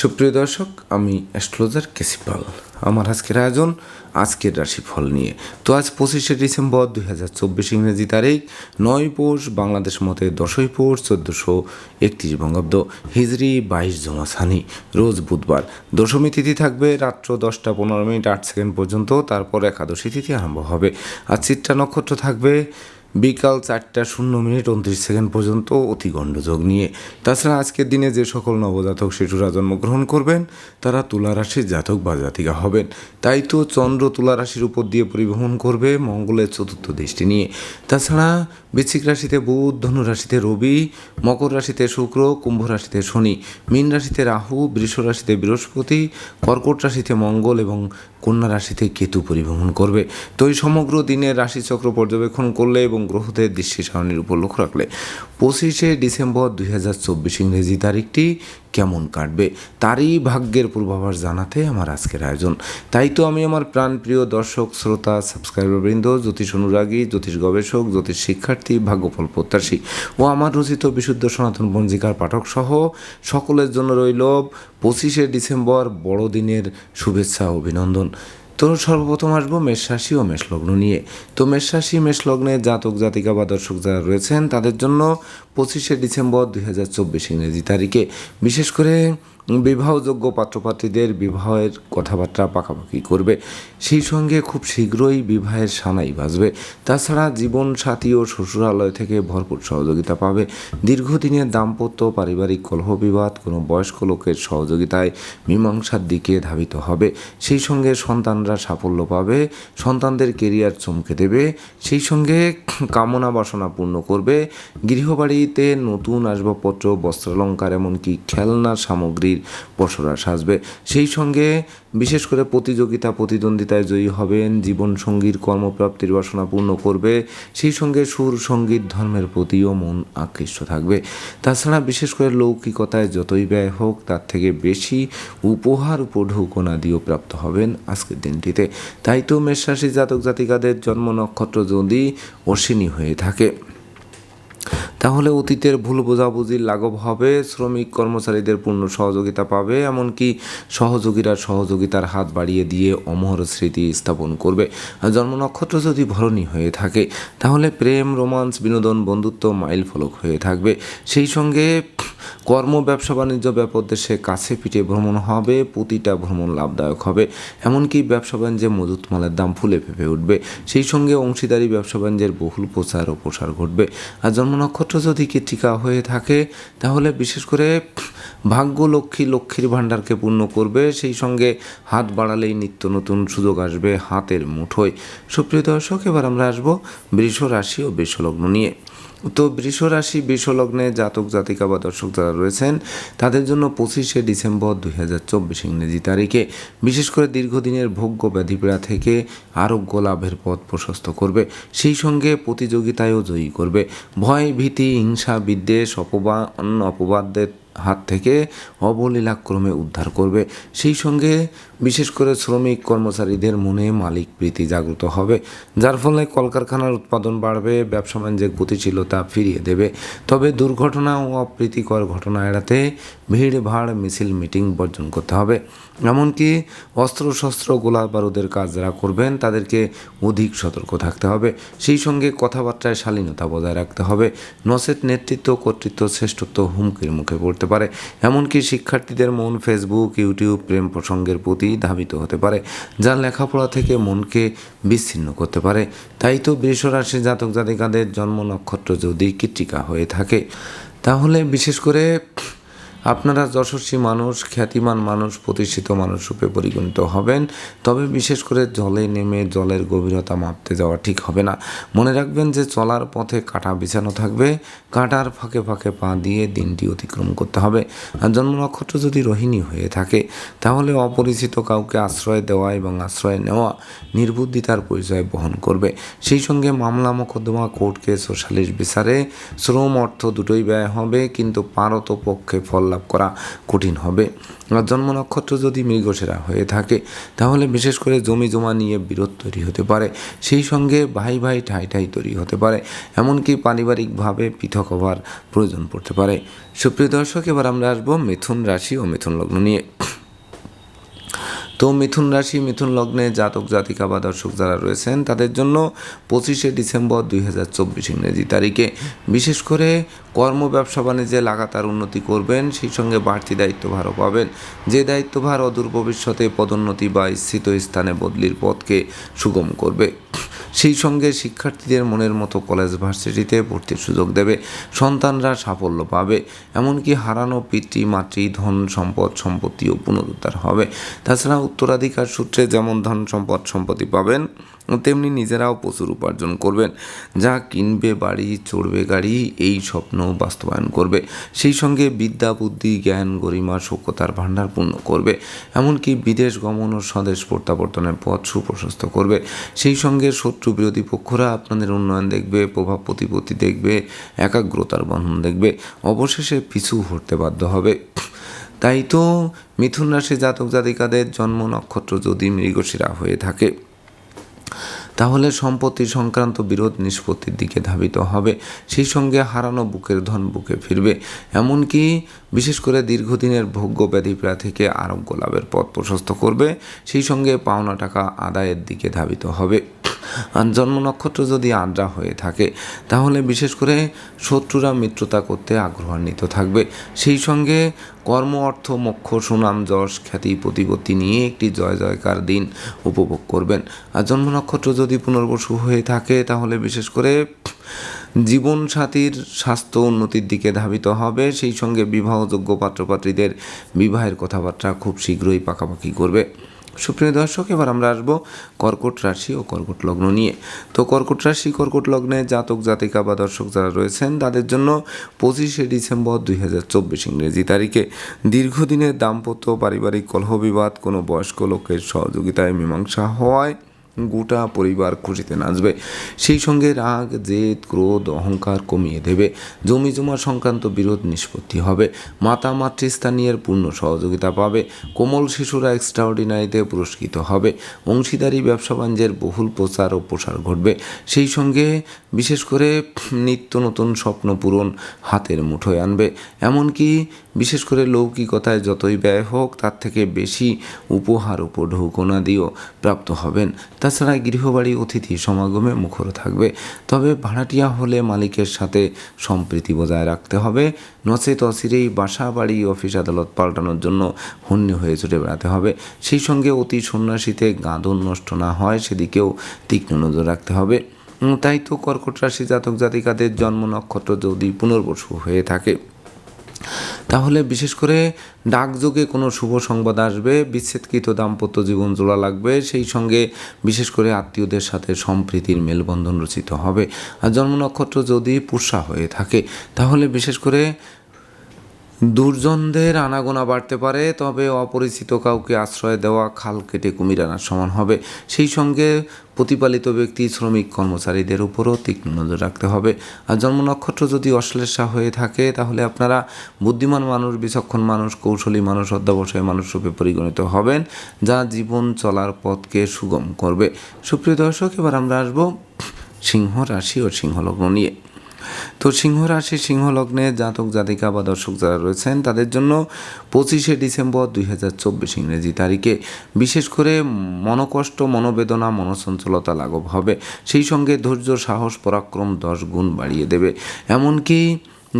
সুপ্রিয় দর্শক, আমি অ্যাস্ট্রোলজার কেসিপাল আমার আজকের আয়োজন, আজকের রাশিফল নিয়ে। তো আজ পঁচিশে ডিসেম্বর দুই হাজার চব্বিশ ইংরেজি তারিখ, নয় পৌষ বাংলাদেশ মতে দশই পৌষ চোদ্দোশো একত্রিশ বঙ্গাব্দ হিজড়ি বাইশ জমাসানি, রোজ বুধবার। দশমী তিথি থাকবে রাত্র দশটা পনেরো মিনিট আট সেকেন্ড পর্যন্ত, তারপর একাদশী তিথি আরম্ভ হবে। আর চিত্রা নক্ষত্র থাকবে বিকাল চারটা শূন্য মিনিট উনত্রিশ সেকেন্ড পর্যন্ত অতি গণ্ডযোগ নিয়ে। তাছাড়া আজকের দিনে যে সকল নবজাতক শিশুরা জন্মগ্রহণ করবেন, তারা তুলা রাশির জাতক বা জাতিকা হবেন। তাই তো চন্দ্র তুলা রাশির উপর দিয়ে পরিবহন করবে মঙ্গলের চতুর্থ দৃষ্টি নিয়ে। তাছাড়া বৃশ্চিক রাশিতে বুধ, ধনু রাশিতে রবি, মকর রাশিতে শুক্র, কুম্ভ রাশিতে শনি, মীন রাশিতে রাহু, বৃষ রাশিতে বৃহস্পতি, কর্কট রাশিতে মঙ্গল এবং কন্যা রাশিতে কেতু পরিভ্রমণ করবে। তো এই সমগ্র দিনের রাশিচক্র পর্যবেক্ষণ করলে এবং গ্রহদের দৃষ্টি সারণীর উপর লক্ষ্য রাখলে পঁচিশে ডিসেম্বর দুই হাজার চব্বিশ ইংরেজি তারিখটি কেমন কাটবে? তারই ভাগ্যের পূর্বাভাস জানাতে আমার আজকের আয়োজন। তাই তো আমি আমার প্রাণপ্রিয় দর্শক, শ্রোতা, সাবস্ক্রাইবারবৃন্দ, জ্যোতিষ অনুরাগী, জ্যোতিষ গবেষক, জ্যোতিষ শিক্ষার্থী, ভাগ্যফল প্রত্যাশী ও আমার রচিত বিশুদ্ধ সনাতন পঞ্জিকার পাঠক সহ সকলের জন্য রইল পঁচিশে ডিসেম্বর বড়দিনের শুভেচ্ছা অভিনন্দন। তো সর্বপ্রথম আসব মেষ রাশি ও মেষ লগ্ন নিয়ে। তো মেষ রাশি মেষ লগ্নে জাতক, জাতিকা বা দর্শক যারা রয়েছেন, তাদের জন্য পঁচিশে ডিসেম্বর দুই হাজার চব্বিশ ইংরেজি তারিখে। বিশেষ করে বিবাহযোগ্য পাত্রপাত্রীদের বিবাহের কথাবার্তা পাকাপাকি করবে। সেই সঙ্গে খুব শীঘ্রই বিবাহের সানাই বাজবে। তাছাড়া জীবন সাথী ও শ্বশুরালয় থেকে ভরপুর সহযোগিতা পাবে। দীর্ঘদিনের দাম্পত্য পারিবারিক কলহ বিবাদ কোনো বয়স্ক লোকের সহযোগিতায় মীমাংসার দিকে ধাবিত হবে। সেই সঙ্গে সন্তানরা সাফল্য পাবে, সন্তানদের কেরিয়ার চমকে দেবে। সেই সঙ্গে কামনা বাসনা পূর্ণ করবে। গৃহবাড়িতে নতুন আসবাবপত্র, বস্ত্রালঙ্কার, এমনকি খেলনার সামগ্রীর পসরা সাজবে। সেই সঙ্গে বিশেষ করে প্রতিযোগিতা, প্রতিদ্বন্দ্বিতায় জয়ী হবেন জীবন সঙ্গীর কর্মপ্রাপ্তির বাসনা পূর্ণ করবে, সেই সঙ্গে সুর, সংগীত, ধর্মের প্রতিও মন আকৃষ্ট থাকবে। তাছাড়া বিশেষ করে লৌকিকতায় যতই ব্যয় হোক, তার থেকে বেশি উপহার উপঢৌকনাদিও প্রাপ্ত হবেন আজকের দিনটিতে। তাই তো মেষরাশি জাতক জাতিকাদের জন্ম নক্ষত্র যদি অশ্বিনী হয়ে থাকে। তাহলে অতীতের ভুল বোঝাবুঝির লাঘব হবে, শ্রমিক কর্মচারীদের পূর্ণ সহযোগিতা পাবে, এমনকি সহযোগীরা সহযোগিতার হাত বাড়িয়ে দিয়ে অমর স্মৃতি স্থাপন করবে। জন্ম নক্ষত্র যদি ভরণী হয়ে থাকে, তাহলে প্রেম, রোমান্স, বিনোদন, বন্ধুত্ব মাইল ফলক হয়ে থাকবে। সেই সঙ্গে কর্ম, ব্যবসা, বাণিজ্য ব্যাপদেশে কাছে পিঠে ভ্রমণ হবে, প্রতিটা ভ্রমণ লাভদায়ক হবে। এমনকি ব্যবসা বাণিজ্যে মজুত মালের দাম ফুলে ফেপে উঠবে। সেই সঙ্গে অংশীদারি ব্যবসা বাণিজ্যের বহুল প্রচার ও প্রসার ঘটবে। আর জন্ম নক্ষত্র যদি কীর্তিকা হয়ে থাকে, তাহলে বিশেষ করে ভাগ্য লক্ষ্মী লক্ষ্মীর ভাণ্ডারকে পূর্ণ করবে। সেই সঙ্গে হাত বাড়ালেই নিত্য নতুন সুযোগ আসবে হাতের মুঠোয়। সুপ্রিয় দর্শক, এবার আমরা আসব বৃষ রাশি ও বৃষলগ্ন নিয়ে। তো বৃষ রাশি বৃষলগ্নে জাতক, জাতিকা বা দর্শক যারা রয়েছেন, তাদের জন্য পঁচিশে ডিসেম্বর দুই হাজার চব্বিশ ইংরেজি তারিখে বিশেষ করে দীর্ঘদিনের ভোগ্য ব্যাধিপীড়া থেকে আরোগ্য লাভের পথ প্রশস্ত করবে। সেই সঙ্গে প্রতিযোগিতায়ও জয়ী করবে। ভয়, ভীতি, হিংসা, বিদ্বেষ, অপবা অন্য অপবাদদের হাত থেকে অবলীলাক্রমে উদ্ধার করবে। সেই সঙ্গে বিশেষ করে শ্রমিক কর্মচারীদের মনে মালিক প্রীতি জাগ্রত হবে, যার ফলে কলকারখানার উৎপাদন বাড়বে, ব্যবসা বাণিজ্যের গতিশীলতা ফিরিয়ে দেবে। তবে দুর্ঘটনা ও অপ্রীতিকর ঘটনা এড়াতে ভিড় ভাড় মিছিল মিটিং বর্জন করতে হবে। এমনকি অস্ত্রশস্ত্র গোলা বারুদের কাজ যারা করবেন, তাদেরকে অধিক সতর্ক থাকতে হবে। সেই সঙ্গে কথাবার্তায় শালীনতা বজায় রাখতে হবে। নসেট নেতৃত্ব, কর্তৃত্ব, শ্রেষ্ঠত্ব হুমকির মুখে পড়তে পারে। এমনকি শিক্ষার্থীদের মন, ফেসবুক, ইউটিউব, প্রেম প্রসঙ্গের প্রতি ধাবিত হতে পারে যা লেখাপড়া থেকে মনকে বিচ্ছিন্ন করতে পারে। তাই তো বৃষরাশি জাতক জাতিকাদের জন্ম নক্ষত্র যদি কৃত্রিকা হয়ে থাকে, তাহলে বিশেষ করে আপনারা যশস্বী মানুষ, খ্যাতিমান মানুষ, প্রতিষ্ঠিত মানুষ রূপে পরিগণিত হবেন। তবে বিশেষ করে জলে নেমে জলের গভীরতা মাপতে যাওয়া ঠিক হবে না। মনে রাখবেন যে চলার পথে কাঁটা বিছানো থাকবে। কাঁটার ফাঁকে ফাঁকে পা দিয়ে দিনটি অতিক্রম করতে হবে। আর জন্ম নক্ষত্র যদি রোহিণী হয়ে থাকে, তাহলে অপরিচিত কাউকে আশ্রয় দেওয়া এবং আশ্রয় নেওয়া নির্বুদ্ধিতার পরিচয় বহন করবে। সেই সঙ্গে মামলা মোকদ্দমা, কোর্ট কেস ও সালিশ বিচারে শ্রম অর্থ দুটোই ব্যয় হবে, কিন্তু পারত পক্ষে ফল লাভ করা কঠিন হবে। জন্ম নক্ষত্র যদি মৃগসেরা হয়ে থাকে, তাহলে বিশেষ করে জমি জমা নিয়ে বিরোধ তৈরি হতে পারে, সেই সঙ্গে ভাই ভাই ঠাই ঠাই তৈরি হতে পারে, এমনকি পারিবারিকভাবে পৃথক হওয়ার প্রয়োজন পড়তে পারে। সুপ্রিয় দর্শক, এবার আমরা আসব মিথুন রাশি ও মিথুন লগ্ন নিয়ে। তো মিথুন রাশি, মিথুন লগ্নে জাতক, জাতিকা বা দর্শক যারা রয়েছেন, তাদের জন্য পঁচিশে ডিসেম্বর দুই হাজার চব্বিশ ইংরেজি তারিখে। বিশেষ করে কর্ম, ব্যবসা, বাণিজ্যে লাগাতার উন্নতি করবেন, সেই সঙ্গে বাড়তি দায়িত্বভারও পাবেন। যে দায়িত্বভার অদূর ভবিষ্যতে পদোন্নতি বা স্থিত স্থানে বদলির পথকে সুগম করবে। সেই সঙ্গে শিক্ষার্থীদের মনের মতো কলেজ ভার্সিটিতে ভর্তির সুযোগ দেবে, সন্তানরা সাফল্য পাবে। এমনকি হারানো পিতৃ, মাতৃ, ধন, সম্পদ, সম্পত্তিও পুনরুদ্ধার হবে। তাছাড়া উত্তরাধিকার সূত্রে যেমন ধন সম্পদ সম্পত্তি পাবেন, তেমনি নিজেরাও প্রচুর উপার্জন করবেন। যা কিনবে, বাড়ি, চড়বে, গাড়ি, এই স্বপ্ন বাস্তবায়ন করবে। সেই সঙ্গে বিদ্যা, বুদ্ধি, জ্ঞান, গরিমা, সভ্যতার ভাণ্ডার পূর্ণ করবে। এমনকি বিদেশ গমন ও স্বদেশ প্রত্যাবর্তনের পথ সুপ্রশস্ত করবে। সেই সঙ্গে শত্রু বিরোধী পক্ষরা আপনাদের উন্নয়ন দেখবে, প্রভাব প্রতিপত্তি দেখবে, একাগ্রতার বন্ধন দেখবে। অবশেষে পিছু হতে বাধ্য হবে। তাই তো মিথুন রাশি জাতক জাতিকাদের জন্ম নক্ষত্র যদি মৃগশিরা হয়ে থাকে, তাহলে সম্পত্তি সংক্রান্ত বিরোধ নিষ্পত্তির দিকে ধাবিত হবে। সেই সঙ্গে হারানো বুকের ধন বুকে ফিরবে। এমনকি বিশেষ করে দীর্ঘদিনের ভোগ্য ব্যাধিপ্রা থেকে আরোগ্য লাভের পথ প্রশস্ত করবে, সেই সঙ্গে পাওনা টাকা আদায়ের দিকে ধাবিত হবে। আর জন্ম নক্ষত্র যদি আদ্রা হয়ে থাকে, তাহলে বিশেষ করে শত্রুরা মিত্রতা করতে আগ্রহান্বিত থাকবে। সেই সঙ্গে কর্ম, অর্থ, মোক্ষ, সুনাম, যশ, খ্যাতি, প্রতিপত্তি নিয়ে একটি জয় জয়কার দিন উপভোগ করবেন। আর জন্ম নক্ষত্র যদি পুনর্বসু হয়ে থাকে, তাহলে বিশেষ করে জীবনসাথীর স্বাস্থ্য উন্নতির দিকে ধাবিত হবে। সেই সঙ্গে বিবাহযোগ্য পাত্রপাত্রীদের বিবাহের কথাবার্তা খুব শীঘ্রই পাকাপাকি করবে। সুপ্রিয় দর্শক, এবার আমরা আসব কর্কট রাশি ও কর্কট লগ্ন নিয়ে। তো কর্কট রাশি, কর্কট লগ্নে জাতক, জাতিকা বা দর্শক যারা রয়েছেন, তাদের জন্য পঁচিশে ডিসেম্বর দুই হাজার চব্বিশ ইংরেজি তারিখে দীর্ঘদিনের দাম্পত্য পারিবারিক কলহ বিবাদ কোনো বয়স্ক লোকের সহযোগিতায় মীমাংসা হওয়ায় গোটা পরিবার খুশিতে নাচবে। সেই সঙ্গে রাগ, জেদ, ক্রোধ, অহংকার কমিয়ে দেবে। জমি জমা সংক্রান্ত বিরোধ নিষ্পত্তি হবে। মাতা মাতৃস্থানীয়ের পূর্ণ সহযোগিতা পাবে। কোমল শিশুরা এক্সট্রাঅর্ডিনারিতে পুরস্কৃত হবে। অংশীদারি, ব্যবসা বাণিজ্যের বহুল প্রচার ও প্রসার ঘটবে। সেই সঙ্গে বিশেষ করে নিত্য নতুন স্বপ্ন পূরণ হাতের মুঠোয় আনবে। এমনকি বিশেষ করে লৌকিকতায় যতই ব্যয় হোক, তার থেকে বেশি উপহার উপঢৌকনা দিয়েও প্রাপ্ত হবেন। তাছাড়া গৃহবাড়ি অতিথি সমাগমে মুখর থাকবে। তবে ভাড়াটিয়া হলে মালিকের সাথে সম্প্রীতি বজায় রাখতে হবে। নচেত অচিরেই বাসা বাড়ি অফিস আদালত পাল্টানোর জন্য হন্যে হয়ে ছুটে বেড়াতে হবে। সেই সঙ্গে অতি সন্ন্যাসীতে গাঁদন নষ্ট না হয়, সেদিকেও তীক্ষ্ণ নজর রাখতে হবে। তাই তো কর্কট রাশি জাতক জাতিকাদের জন্ম নক্ষত্র যদি পুনর্বসু হয়ে থাকে। তাহলে বিশেষ করে ডাকযোগে কোনো শুভ সংবাদ আসবে, বিচ্ছেদকৃত দাম্পত্য জীবন জোড়া লাগবে, সেই সঙ্গে বিশেষ করে আত্মীয়দের সাথে সম্প্রীতির মেলবন্ধন রচিত হবে। আর জন্ম নক্ষত্র যদি পুষা হয়ে থাকে, তাহলে বিশেষ করে দুর্জনদের আনাগোনা বাড়তে পারে, তবে অপরিচিত কাউকে আশ্রয় দেওয়া খাল কেটে কুমির আনার সমান হবে। সেই সঙ্গে প্রতিপালিত ব্যক্তি, শ্রমিক, কর্মচারীদের উপরও তীক্ষ্ণ নজর রাখতে হবে। আর জন্ম নক্ষত্র যদি অশ্লেষা হয়ে থাকে, তাহলে আপনারা বুদ্ধিমান মানুষ, বিচক্ষণ মানুষ, কৌশলী মানুষ, অধ্যাবসায়ী মানুষ রূপে পরিগণিত হবেন, যা জীবন চলার পথকে সুগম করবে। সুপ্রিয় দর্শক, এবার আমরা আসব সিংহ রাশি ও সিংহলগ্ন নিয়ে। তো সিংহ রাশি, সিংহ লগ্নে জাতক, জাতিকা বা দর্শক যারা রয়েছেন, তাদের জন্য পঁচিশে ডিসেম্বর দুই হাজার চব্বিশ ইংরেজি তারিখে বিশেষ করে মনকষ্ট, মনোবেদনা, মনসঞ্চলতা লাঘব হবে। সেই সঙ্গে ধৈর্য, সাহস, পরাক্রম দশ গুণ বাড়িয়ে দেবে। এমনকি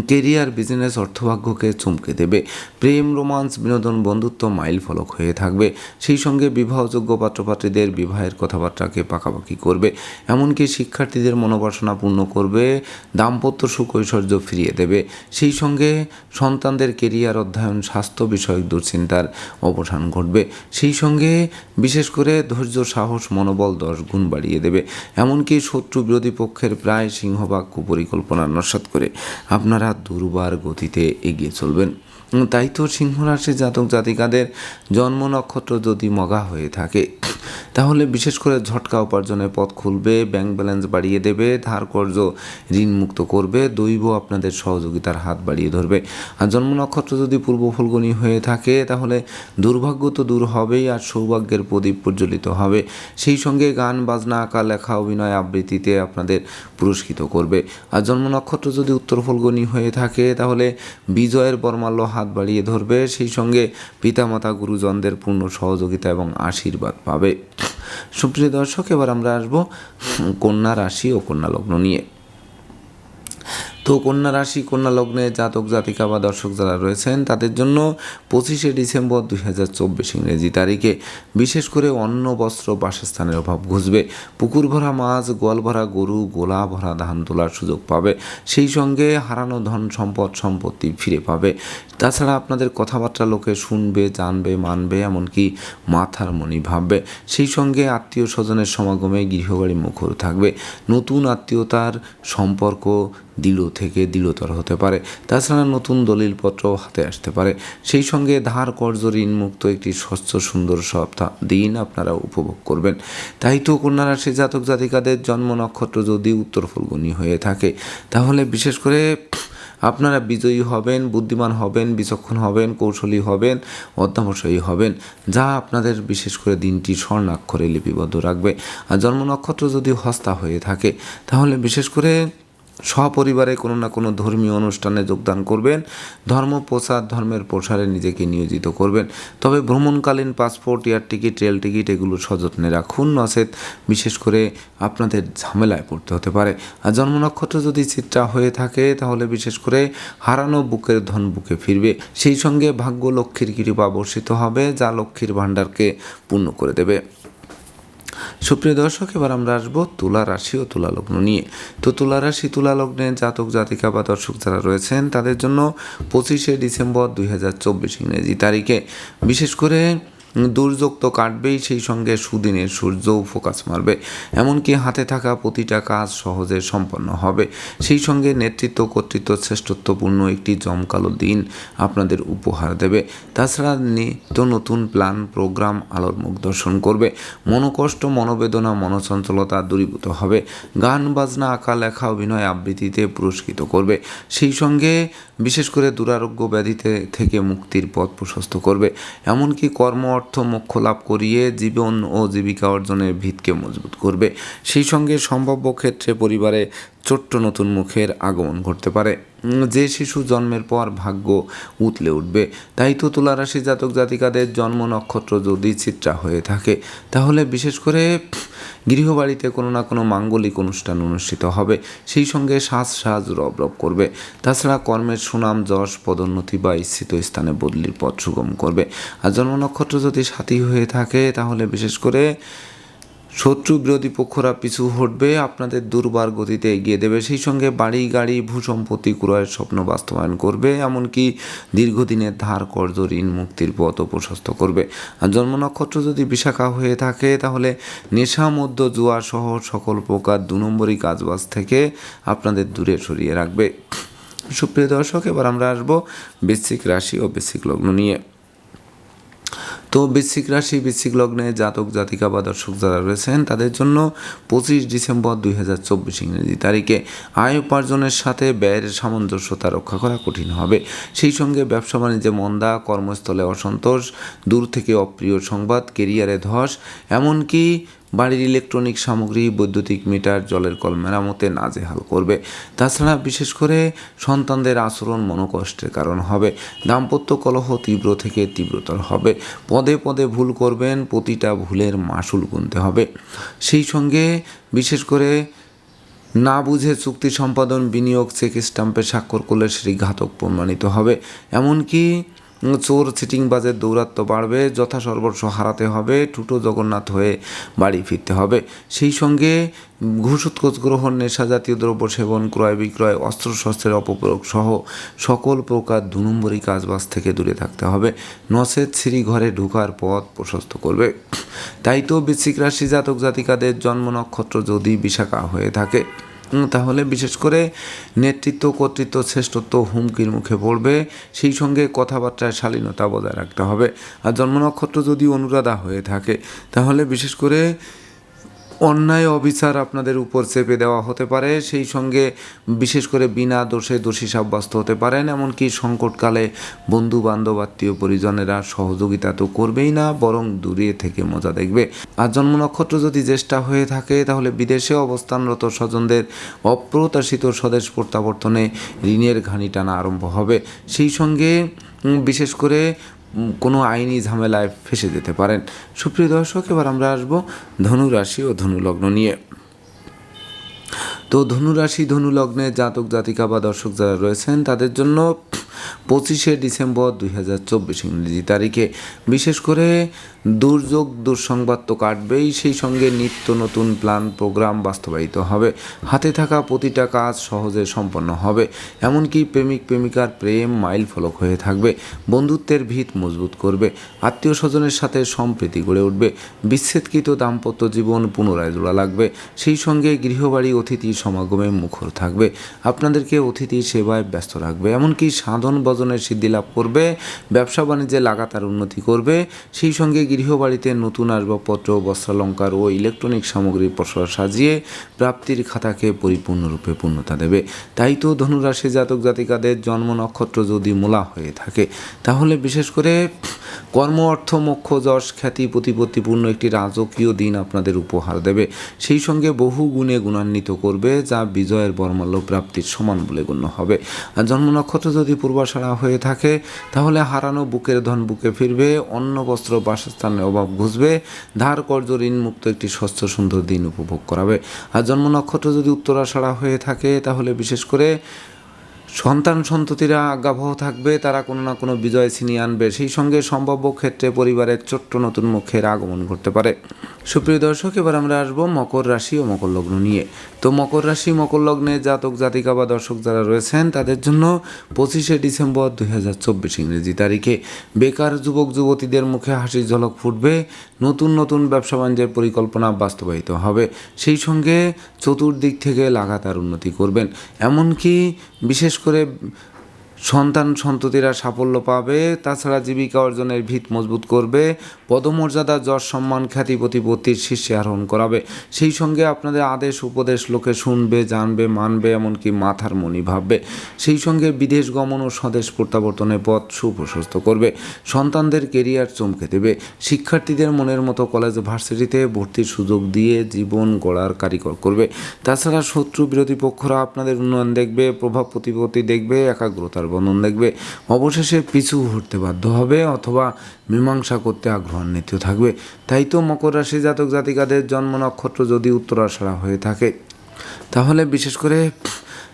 কেরিয়ার, বিজনেস, অর্থভাগ্যকে চমকে দেবে। প্রেম, রোমান্স, বিনোদন, বন্ধুত্ব মাইল ফলক হয়ে থাকবে। সেই সঙ্গে বিবাহযোগ্য পাত্রপাত্রীদের বিবাহের কথাবার্তাকে পাকাপাকি করবে। এমনকি শিক্ষার্থীদের মনোবাসনা পূর্ণ করবে। দাম্পত্য সুখ ঐশ্বর্য ফিরিয়ে দেবে। সেই সঙ্গে সন্তানদের কেরিয়ার, অধ্যয়ন, স্বাস্থ্য বিষয়ক দুশ্চিন্তার অবসান ঘটবে। সেই সঙ্গে বিশেষ করে ধৈর্য, সাহস, মনোবল দশ গুণ বাড়িয়ে দেবে। এমনকি শত্রু বিরোধী পক্ষের প্রায় সিংহভাগ কুপরিকল্পনা নস্বাত করে। আপনারা আপনারা দুর্বার গতিতে এগিয়ে চলবেন। তাই তো সিংহ রাশি জাতক জাতিকাদের জন্ম নক্ষত্র যদি মগা হয়ে থাকে, তাহলে বিশেষ করে ঝটকা উপার্জনের পথ খুলবে ব্যাংক ব্যালেন্স বাড়িয়ে দেবে, ধার কর্য ঋণ মুক্ত করবে, দৈব আপনাদের সহযোগিতার হাত বাড়িয়ে ধরবে। আর জন্ম নক্ষত্র যদি পূর্ব ফলগুনি হয়ে থাকে, তাহলে দুর্ভাগ্য তো দূর হবেই আর সৌভাগ্যের প্রদীপ প্রজ্বলিত হবে। সেই সঙ্গে গান, বাজনা, আঁকা, লেখা, অভিনয় আবৃত্তিতে আপনাদের পুরস্কৃত করবে। আর জন্ম নক্ষত্র যদি উত্তর ফলগুনি হয়ে থাকে, তাহলে বিজয়ের বর্মাল্য হাত বাড়িয়ে ধরবে, সেই সঙ্গে পিতামাতা গুরুজনদের পূর্ণ সহযোগিতা এবং আশীর্বাদ পাবে। সুপ্রিয় দর্শক, এবার আমরা আসব কন্যা রাশি ও কন্যা লগ্ন নিয়ে। তো কন্যা রাশি, কন্যা লগ্নে জাতক, জাতিকা বা দর্শক যারা রয়েছেন, তাদের জন্য পঁচিশে ডিসেম্বর দুই হাজার চব্বিশ ইংরেজি তারিখে বিশেষ করে অন্ন, বস্ত্র, বাসস্থানের অভাব ঘুষবে পুকুর ভরা মাছ, গোয়াল ভরা গরু, গোলা ভরা ধান তোলার সুযোগ পাবে। সেই সঙ্গে হারানো ধন সম্পদ, সম্পত্তি ফিরে পাবে। তাছাড়া আপনাদের কথাবার্তা লোকে শুনবে, জানবে, মানবে, এমনকি মাথার মনি ভাববে। সেই সঙ্গে আত্মীয় স্বজনের সমাগমে গৃহবাড়ি মুখর থাকবে। নতুন আত্মীয়তার সম্পর্ক দৃঢ় থেকে দৃঢ়তর হতে পারে। তাছাড়া নতুন দলিলপত্র হাতে আসতে পারে। সেই সঙ্গে ধার কর্জ ঋণ মুক্ত একটি স্বচ্ছ সুন্দর সপ্তাহ দিন আপনারা উপভোগ করবেন। তাই তো কন্যা রাশি জাতক জাতিকাদের জন্ম নক্ষত্র যদি উত্তর ফলগুনি হয়ে থাকে, তাহলে বিশেষ করে আপনারা বিজয়ী হবেন, বুদ্ধিমান হবেন, বিচক্ষণ হবেন, কৌশলী হবেন, অধ্যাবসায়ী হবেন, যা আপনাদের বিশেষ করে দিনটি স্বর্ণাক্ষরে লিপিবদ্ধ রাখবে। আর জন্ম নক্ষত্র যদি হস্তা হয়ে থাকে, তাহলে বিশেষ করে সপরিবারে কোনো না কোনো ধর্মীয় অনুষ্ঠানে যোগদান করবেন, ধর্ম প্রচার ধর্মের প্রসারে নিজেকে নিয়োজিত করবেন। তবে ভ্রমণকালীন passport, air ticket, rail ticket এগুলো সযত্নে রাখুন, নচেত বিশেষ করে আপনাদের ঝামেলায় পড়তে হতে পারে। আর জন্ম নক্ষত্র যদি চিত্রা হয়ে থাকে, তাহলে বিশেষ করে হারানো বুকের ধন বুকে ফিরবে। সেই সঙ্গে ভাগ্য লক্ষ্মীর কৃপা বর্ষিত হবে, যা লক্ষ্মীর ভাণ্ডারকে পূর্ণ করে দেবে। সুপ্রিয় দর্শক, এবার আমরা আসব তুলা রাশি ও তুলা লগ্ন নিয়ে। তো তুলা রাশি, তুলা লগ্নে জাতক, জাতিকা বা দর্শক যারা রয়েছেন, তাদের জন্য পঁচিশে ডিসেম্বর দুই হাজার চব্বিশ ইংরেজি তারিখে। বিশেষ করে দুর্যোগ তো কাটবেই সেই সঙ্গে সুদিনের সূর্যও ফোকাস মারবে। এমনকি হাতে থাকা প্রতিটা কাজ সহজে সম্পন্ন হবে। সেই সঙ্গে নেতৃত্ব কর্তৃত্ব শ্রেষ্ঠত্বপূর্ণ একটি জমকালো দিন আপনাদের উপহার দেবে। তাছাড়া নিত্য নতুন প্ল্যান, প্রোগ্রাম, আলোর মুখ দর্শন করবে। মনোকষ্ট, মনোবেদনা, মনোচঞ্চলতা দূরীভূত হবে। গান, বাজনা, আঁকা, লেখা, অভিনয় আবৃত্তিতে পুরস্কৃত করবে। সেই সঙ্গে বিশেষ করে দুরারোগ্য ব্যাধিতে থেকে মুক্তির পথ প্রশস্ত করবে। এমনকি কর্ম অর্থ মোক্ষ লাভ করিয়ে জীবন ও জীবিকা অর্জনের ভিতকে মজবুত করবে। সেই সঙ্গে সম্ভাব্য ক্ষেত্রে পরিবারে ছোট্ট নতুন মুখের আগমন ঘটতে পারে। যে শিশু জন্মের পর ভাগ্য উতলে উঠবে, তাই তো তুলা রাশি জাতক জাতিকাদের জন্ম নক্ষত্র যদি চিত্রা হয়ে থাকে, তাহলে বিশেষ করে গৃহবাড়িতে কোনো না কোনো মাঙ্গলিক অনুষ্ঠান অনুষ্ঠিত হবে। সেই সঙ্গে সাজ সাজ রব রব করবে। তাছাড়া কর্মের সুনাম, যশ, পদোন্নতি বা ইচ্ছিত স্থানে বদলির পথ সুগম করবে। আর জন্ম নক্ষত্র যদি সাথী হয়ে থাকে, তাহলে বিশেষ করে শত্রু বিরোধী পক্ষরা পিছু হটবে, আপনাদের দুর্বার গতিতে এগিয়ে দেবে। সেই সঙ্গে বাড়ি, গাড়ি, ভূসম্পত্তি ক্রয়ের স্বপ্ন বাস্তবায়ন করবে, এমনকি দীর্ঘদিনের ধার, কর্জ, ঋণ, মুক্তির পথ প্রশস্ত করবে। আর জন্ম নক্ষত্র যদি বিশাখা হয়ে থাকে, তাহলে নেশা মধ্য জুয়া সহ সকল প্রকার দু নম্বরই কাজবাজ থেকে আপনাদের দূরে সরিয়ে রাখবে। সুপ্রিয় দর্শক, এবার আমরা আসব বৃশ্চিক রাশি ও বৃশ্চিক লগ্ন নিয়ে। তো বৃশ্চিক রাশি, বৃশ্চিক লগ্নে জাতক, জাতিকা বা দর্শক যারা রয়েছেন, তাদের জন্য পঁচিশ ডিসেম্বর দুই হাজার চব্বিশ ইংরেজি তারিখে আয় উপার্জনের সাথে ব্যয়ের সামঞ্জস্যতা রক্ষা করা কঠিন হবে। সেই সঙ্গে ব্যবসা বাণিজ্যে মন্দা, কর্মস্থলে অসন্তোষ, দূর থেকে অপ্রিয় সংবাদ, কেরিয়ারে ধস, এমনকি বাড়ির ইলেকট্রনিক সামগ্রী, বৈদ্যুতিক মিটার, জলের কল মেরামতে নাজেহাল করবে। তাছাড়া বিশেষ করে সন্তানদের আচরণ মনোকষ্টের কারণ হবে। দাম্পত্য কলহ তীব্র থেকে তীব্রতর হবে। পদে পদে ভুল করবেন, প্রতিটা ভুলের মাসুল গুনতে হবে। সেই সঙ্গে বিশেষ করে না বুঝে চুক্তি সম্পাদন, বিনিয়োগ, চেক স্টাম্পে স্বাক্ষর করলে সেটি ঘাতক প্রমাণিত হবে। এমনকি চোর চিটিংবাজের দৌরাত্ম্য বাড়বে, যথা সর্বস্ব হারাতে হবে টুটো জগন্নাথ হয়ে বাড়ি ফিরতে হবে। সেই সঙ্গে ঘুষোৎকোচ গ্রহণ নেশা জাতীয় দ্রব্য সেবন, ক্রয় বিক্রয় অস্ত্রশস্ত্রের অপপ্রয়োগ সহ সকল প্রকার দু নম্বরী কাজবাজ থেকে দূরে থাকতে হবে। নচেত সিঁড়ি ঘরে ঢুকার পথ প্রশস্ত করবে। তাই তো বৃশ্চিক রাশি জাতক জাতিকাদের জন্ম নক্ষত্র যদি বিশাখা হয়ে থাকে। তাহলে বিশেষ করে নেতৃত্ব, কর্তৃত্ব, শ্রেষ্ঠত্ব হুমকির মুখে পড়বে। সেই সঙ্গে কথাবার্তায় শালীনতা বজায় রাখতে হবে। আর জন্ম নক্ষত্র যদি অনুরাধা হয়ে থাকে, তাহলে বিশেষ করে অন্যায় অবিচার আপনাদের উপর চেপে দেওয়া হতে পারে, সেই সঙ্গে বিশেষ করে বিনা দোষে দোষী সাব্যস্ত হতে পারেন, এমনকি সংকটকালে বন্ধু বান্ধব আত্মীয় পরিজনেরা সহযোগিতা তো করবেই না, বরং দূরে থেকে মজা দেখবে। আর জন্ম নক্ষত্র যদি জ্যেষ্ঠা হয়ে থাকে, তাহলে বিদেশে অবস্থানরত স্বজনদের অপ্রত্যাশিত স্বদেশ প্রত্যাবর্তনে ঋণের ঘানি টানা আরম্ভ হবে। সেই সঙ্গে বিশেষ করে কোনো আইনি ঝামেলায় ফেসে যেতে পারেন। সুপ্রিয় দর্শক, এবার আমরা আসব ধনু রাশি ও ধনু লগ্ন নিয়ে। তো ধনুরাশি ধনু লগ্নে জাতক, জাতিকা বা দর্শক যারা রয়েছেন, তাদের জন্য পঁচিশে ডিসেম্বর দুই হাজার চব্বিশ ইংরেজি তারিখে। বিশেষ করে দুর্যোগ, দুঃসংবাদ তো কাটবেই, সেই সঙ্গে নিত্য নতুন প্ল্যান, প্রোগ্রাম বাস্তবায়িত হবে। হাতে থাকা প্রতিটা কাজ সহজে সম্পন্ন হবে। এমনকি প্রেমিক, প্রেমিকার প্রেম মাইল ফলক হয়ে থাকবে। বন্ধুত্বের ভিত মজবুত করবে। আত্মীয় স্বজনের সাথে সম্প্রীতি গড়ে উঠবে। বিচ্ছেদকৃত দাম্পত্য জীবন পুনরায় জোড়া লাগবে। সেই সঙ্গে গৃহবাড়ি, অতিথি সমাগমে মুখর থাকবে। আপনাদেরকে অতিথি সেবায় ব্যস্ত রাখবে। এমনকি সাধন বজনের সিদ্ধি লাভ করবে, ব্যবসা বাণিজ্যে লাগাতার উন্নতি করবে। সেই সঙ্গে গৃহবাড়িতে নতুন আসবাবপত্র, বস্ত্রালঙ্কার ও ইলেকট্রনিক সামগ্রীর পসরা সাজিয়ে প্রাপ্তির খাতাকে পরিপূর্ণরূপে পূর্ণতা দেবে। তাই তো ধনুরাশি জাতক জাতিকাদের জন্ম নক্ষত্র যদি মূলা হয়ে থাকে, তাহলে বিশেষ করে কর্ম, অর্থ, মোক্ষ, যশ, খ্যাতি, প্রতিপত্তিপূর্ণ একটি রাজকীয় দিন আপনাদের উপহার দেবে। সেই সঙ্গে বহু গুণে গুণান্বিত করবে, যা বিজয়ের বর্মাল্য প্রাপ্তির সমান বলে গণ্য হবে। আর জন্ম নক্ষত্র যদি পূর্বাশাড়া হয়ে থাকে, তাহলে হারানো বুকের ধন বুকে ফিরবে, অন্ন, বস্ত্র, বাসস্থানের অভাব ঘুষবে, ধার কর্য ঋণমুক্ত একটি স্বচ্ছ, সুন্দর দিন উপভোগ করাবে। আর জন্ম নক্ষত্র যদি উত্তরাষাড়া হয়ে থাকে, তাহলে বিশেষ করে সন্তান সন্ততিরা আজ্ঞাবহ থাকবে, তারা কোনো না কোনো বিজয় ছিনিয়ে আনবে। সেই সঙ্গে সম্ভাব্য ক্ষেত্রে পরিবারের ছোট্ট নতুন মুখের আগমন ঘটতে পারে। সুপ্রিয় দর্শক, এবার আমরা আসব মকর রাশি ও মকর লগ্ন নিয়ে। তো মকর রাশি, মকর লগ্নে জাতক, জাতিকা বা দর্শক যারা রয়েছেন, তাদের জন্য পঁচিশে ডিসেম্বর দুই হাজার চব্বিশ ইংরেজি তারিখে। বেকার যুবক, যুবতীদের মুখে হাসির ঝলক ফুটবে, নতুন নতুন ব্যবসা বাণিজ্যের পরিকল্পনা বাস্তবায়িত হবে। সেই সঙ্গে চতুর্দিক থেকে লাগাতার উন্নতি করবেন। এমনকি বিশেষ করে সন্তান সন্ততিরা সাফল্য পাবে, তাছাড়া জীবিকা অর্জনের ভিত মজবুত করবে, পদমর্যাদা, যশ, সম্মান, খ্যাতি, প্রতিপত্তির শীর্ষে আরোহণ করাবে। সেই সঙ্গে আপনাদের আদেশ, উপদেশ লোকে শুনবে, জানবে, মানবে, এমনকি মাথার মনি ভাববে। সেই সঙ্গে বিদেশ গমন ও স্বদেশ প্রত্যাবর্তনের পথ সুপ্রশস্ত করবে। সন্তানদের কেরিয়ার চমকে দেবে। শিক্ষার্থীদের মনের মতো কলেজ ভার্সিটিতে ভর্তির সুযোগ দিয়ে জীবন গড়ার কারিগর করবে। তাছাড়া শত্রু বিরোধী পক্ষরা আপনাদের উন্নয়ন দেখবে, প্রভাব প্রতিপত্তি দেখবে, একাগ্রতার বন্ধন দেখবে। অবশেষে পিছু হরতে বাধ্য হবে অথবা মীমাংসা করতে আগ্রহান্বিত থাকবে। তাই তো মকর রাশি জাতক জাতিকাদের জন্ম নক্ষত্র যদি উত্তরাষাড়া হয়ে থাকে। তাহলে বিশেষ করে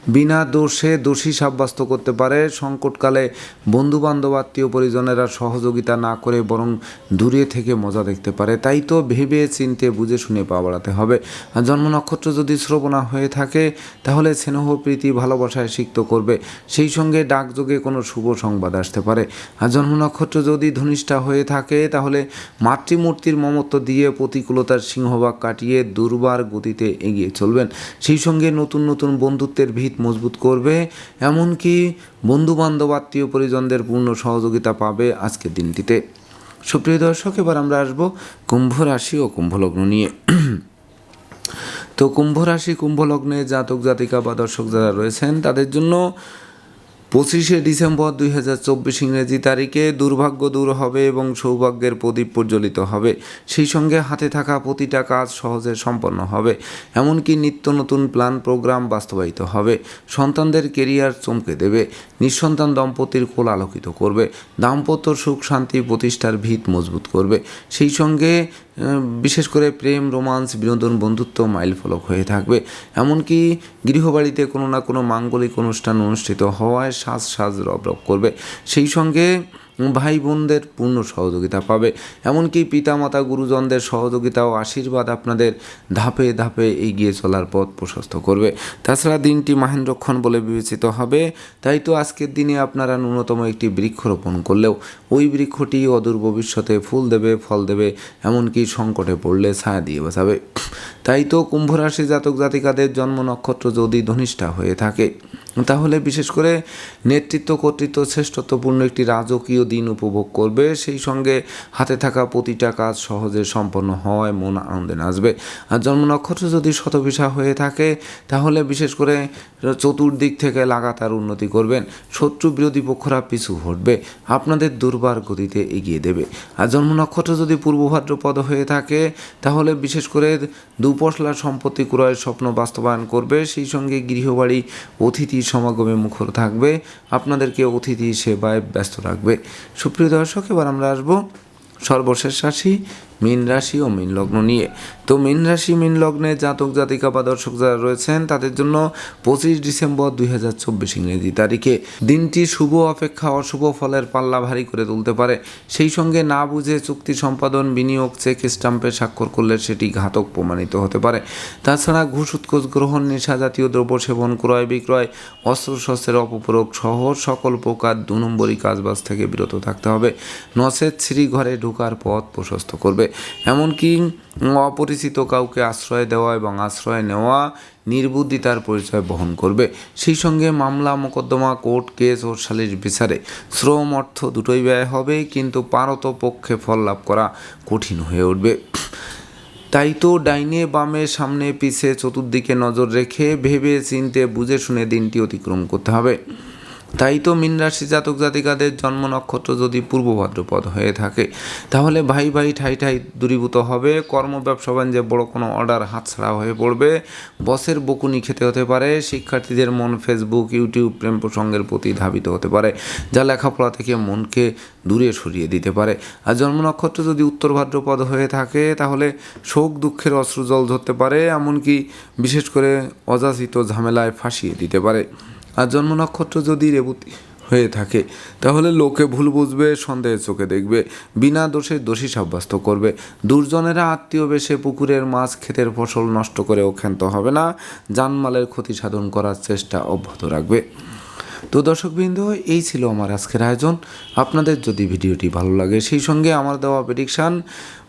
বিনা দোষে দোষী সাব্যস্ত করতে পারে। সংকটকালে বন্ধু বান্ধব আত্মীয় পরিজনেরা সহযোগিতা না করে বরং দূরে থেকে মজা দেখতে পারে। তাই তো ভেবে চিনতে বুঝে শুনে পা বাড়াতে হবে। জন্ম নক্ষত্র যদি শ্রবণা হয়ে থাকে, তাহলে স্নেহ, প্রীতি, ভালোবাসায় সিক্ত করবে। সেই সঙ্গে ডাকযোগে কোনো শুভ সংবাদ আসতে পারে। আর জন্ম নক্ষত্র যদি ধনিষ্ঠা হয়ে থাকে, তাহলে মাতৃমূর্তির মমত্ব দিয়ে প্রতিকূলতার সিংহভাগ কাটিয়ে দুর্বার গতিতে এগিয়ে চলবেন। সেই সঙ্গে নতুন নতুন বন্ধুত্বের ভিত মজবুত করবে, এমনকি বন্ধু বান্ধব আত্মীয় পরিজনদের পূর্ণ সহযোগিতা পাবে আজকের দিনটিতে। সুপ্রিয় দর্শক, এবার আমরা আসব কুম্ভ রাশি ও কুম্ভলগ্ন নিয়ে। তো কুম্ভ রাশি কুম্ভ লগ্নে জাতক জাতিকা বা দর্শক যারা রয়েছেন, তাদের জন্য পঁচিশে ডিসেম্বর দুই হাজার চব্বিশ ইংরেজি তারিখে দুর্ভাগ্য দূর হবে এবং সৌভাগ্যের প্রদীপ প্রজ্বলিত হবে। সেই সঙ্গে হাতে থাকা প্রতিটা কাজ সহজে সম্পন্ন হবে। এমনকি নিত্য নতুন প্ল্যান প্রোগ্রাম বাস্তবায়িত হবে। সন্তানদের কেরিয়ার চমকে দেবে। নিঃসন্তান দম্পতির কোল আলোকিত করবে। দাম্পত্য সুখ শান্তি প্রতিষ্ঠার ভিত মজবুত করবে। সেই সঙ্গে বিশেষ করে প্রেম, রোমান্স, বিনোদন, বন্ধুত্ব মাইল ফলক হয়ে থাকবে। এমনকি গৃহবাড়িতে কোনো না কোনো মাঙ্গলিক অনুষ্ঠান অনুষ্ঠিত হওয়ায় সাজ সাজ রব রব করবে। সেই সঙ্গে ভাই বোনদের পূর্ণ সহযোগিতা পাবে। এমনকি পিতামাতা, গুরুজনদের সহযোগিতা ও আশীর্বাদ আপনাদের ধাপে ধাপে এগিয়ে চলার পথ প্রশস্ত করবে। তাছাড়া দিনটি মাহেন্দ্রক্ষণ বলে বিবেচিত হবে। তাই তো আজকের দিনে আপনারা ন্যূনতম একটি বৃক্ষরোপণ করলেও ওই বৃক্ষটি অদূর ভবিষ্যতে ফুল দেবে, ফল দেবে, এমনকি সংকটে পড়লে ছায়া দিয়ে বাঁচাবে। তাই তো কুম্ভ রাশি জাতক জাতিকাদের জন্ম নক্ষত্র যদি ধনিষ্ঠা হয়ে থাকে, তাহলে বিশেষ করে নেতৃত্ব কর্তৃত্ব শ্রেষ্ঠত্বপূর্ণ একটি রাজকীয় দিন উপভোগ করবে। সেই সঙ্গে হাতে থাকা প্রতিটা কাজ সহজে সম্পন্ন হওয়ায় মন আনন্দে নাচবে। আর জন্ম নক্ষত্র যদি শতভিসা হয়ে থাকে, তাহলে বিশেষ করে চতুর্দিক থেকে লাগাতার উন্নতি করবেন। শত্রু বিরোধী পক্ষরা পিছু হটবে, আপনাদের দুর্বার গতিতে এগিয়ে দেবে। আর জন্ম নক্ষত্র যদি পূর্ব ভাদ্রপদ হয়ে থাকে, তাহলে বিশেষ করে দুপশলা সম্পত্তি ক্রয়ের স্বপ্ন বাস্তবায়ন করবে। সেই সঙ্গে গৃহবাড়ি, অতিথি সমাগমে মুখর থাকবে। আপনাদেরকে অতিথি সেবায় ব্যস্ত রাখবে। সুপ্রিয় দর্শক এবার আমরা আসব সর্বশেষ রাশি মীন রাশি ও মীন লগ্ন নিয়ে। তো মীন রাশি, মীন লগ্নে জাতক, জাতিকা বা দর্শক যারা রয়েছেন, তাদের জন্য পঁচিশ ডিসেম্বর দুই হাজার চব্বিশ ইংরেজি তারিখে। দিনটি শুভ অপেক্ষা, অশুভ ফলের পাল্লা ভারী করে তুলতে পারে। সেই সঙ্গে না বুঝে চুক্তি সম্পাদন, বিনিয়োগ, চেক স্টাম্পে স্বাক্ষর করলে সেটি ঘাতক প্রমাণিত হতে পারে। তাছাড়া ঘুষ, উৎকোচ, গ্রহণ, নেশা জাতীয় দ্রব্য সেবন, ক্রয়, বিক্রয় অস্ত্রশস্ত্রের অপপ্রয়োগ সহ সকল প্রকার দু নম্বরই কাজবাজ থেকে বিরত থাকতে হবে। নসেদ শ্রী ঘরে ঢোকার পথ প্রশস্ত করবে। এমনকি অপরিচিত কাউকে আশ্রয় দেওয়া এবং আশ্রয় নেওয়া নির্বুদ্ধিতার পরিচয় বহন করবে। সেই সঙ্গে মামলা, মোকদ্দমা, কোর্ট কেস ও সালিশ বিচারে শ্রম অর্থ দুটোই ব্যয় হবে, কিন্তু পারত পক্ষে ফল লাভ করা কঠিন হয়ে উঠবে। তাই তো ডাইনে বামে সামনে পিছে চতুর্দিকে নজর রেখে ভেবে চিনতে বুঝে শুনে দিনটি অতিক্রম করতে হবে। তাই তো মীন রাশি জাতক জাতিকাদের জন্ম নক্ষত্র যদি পূর্ব ভাদ্রপদ হয়ে থাকে, তাহলে ভাই ভাই ঠাই ঠাই দূরীভূত হবে। কর্ম ব্যবসা বাণিজ্যে বড় কোনো অর্ডার হাতছাড়া হয়ে পড়বে। বসের বকুনি খেতে হতে পারে, শিক্ষার্থীদের মন ফেসবুক ইউটিউব প্রেম প্রসঙ্গের প্রতি ধাবিত হতে পারে, যা লেখাপড়া থেকে মনকে দূরে সরিয়ে দিতে পারে। আর জন্ম নক্ষত্র যদি উত্তর ভাদ্রপদ হয়ে থাকে, তাহলে শোক দুঃখের অশ্রুজল ধরতে পারে, এমনকি বিশেষ করে অযাচিত ঝামেলায় ফাঁসিয়ে দিতে পারে। আর জন্ম নক্ষত্র যদি রেবতী হয়ে থাকে, তাহলে লোকে ভুল বুঝবে, সন্দেহের চোখে দেখবে, বিনা দোষে দোষী সাব্যস্ত করবে। দুর্জনেরা আত্মীয় বেশে পুকুরের মাছ, ক্ষেতের ফসল নষ্ট করেও ক্ষান্ত হবে না। জানমালের ক্ষতি সাধন করার চেষ্টা অব্যাহত রাখবে। তো দর্শকবৃন্দ, এই ছিল আমার আজকের আয়োজন। আপনাদের যদি ভিডিওটি ভালো লাগে, সেই সঙ্গে আমার দেওয়া প্রেডিকশান